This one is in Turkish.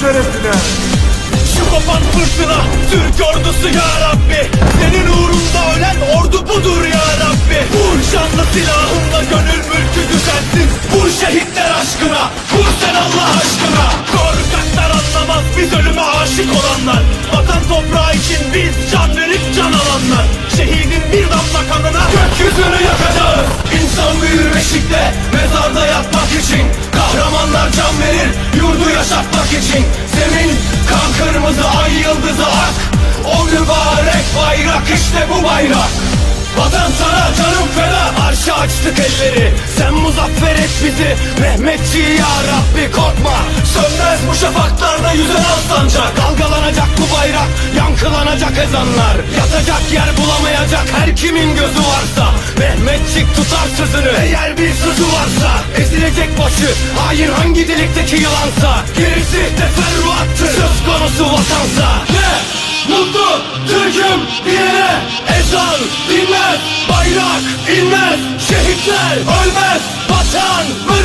şerefine. Şu kopan fırtına Türk ordusu ya Rabbi. Senin uğrunda ölen ordu budur ya Rabbi. Vur şanlı silahınla gönül mülkü düzensin Vur şehitler aşkına Vur sen Allah aşkına. Korkaklar anlamaz biz ölüme aşık olanlar. Vatan toprağı için biz can verip can alanlar. Şehidin bir damla kanına Gökyüzünü yakacağız. İnsan büyür beşikte Mezarda yatmak için. Kahramanlar can verir Yurdu yaşatmak için Zemin kan kırmızı ay yıldızı ak. O mübarek bayrak işte bu bayrak. Vatan sana canım feda Arşa açtık elleri. Sen muzaffer et bizi Mehmetçi ya Rabbi korkma. Sönmez bu şafaklarda yüzen alsancak. Dalgalanacak bu bayrak Yankılanacak ezanlar. Yatacak yer bulamayacak her kimin gözü varsa. Mehmetçik tutar sözünü Eğer bir sözü varsa. Ezilecek başı Hain hangi delikteki yılansa. Gerisi Türk'üm diyene ezan dinmez Bayrak inmez Şehitler ölmez Vatan bölünmez